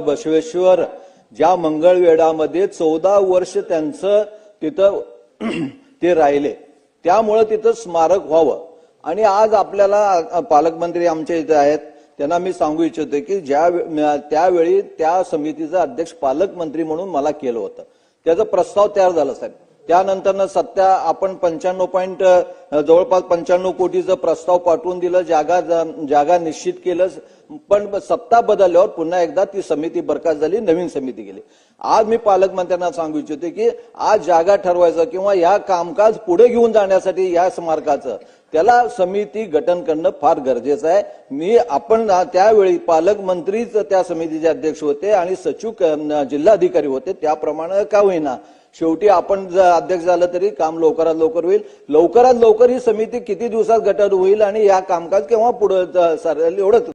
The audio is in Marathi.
बसवेश्वर ज्या मंगळवेढामध्ये चौदा वर्ष त्यांचं तिथं ते राहिले. त्यामुळं तिथं स्मारक व्हावं. आणि आज आपल्याला पालकमंत्री आमच्या इथे आहेत. त्यांना मी सांगू इच्छितो की ज्या वे- त्यावेळी त्या समितीचं अध्यक्ष पालकमंत्री म्हणून मला केलं होतं. त्याचा प्रस्ताव तयार झाला साहेब. त्यानंतर सत्या आपण पंच्याण्णव पॉईंट जवळपास पंच्याण्णव कोटीचं प्रस्ताव पाठवून दिलं जागा जागा निश्चित केलं. पण सत्ता बदलल्यावर पुन्हा एकदा ती समिती बरखास्त झाली नवीन समिती गेली. आज मी पालकमंत्र्यांना सांगू इच्छितो की आज जागा ठरवायचं किंवा या कामकाज पुढे घेऊन जाण्यासाठी या स्मारकाचं त्याला समिती गठन करणं फार गरजेचं आहे. मी आपण त्यावेळी पालकमंत्रीच त्या समितीचे अध्यक्ष होते आणि सचिव जिल्हाधिकारी होते. त्याप्रमाणे का होईना. शेवटी आपण जर अध्यक्ष झालं तरी काम लवकरात लवकर होईल. लवकरात लवकर ही समिती किती दिवसात गठन होईल आणि या कामकाज केव्हा पुढे सरेल एवढंच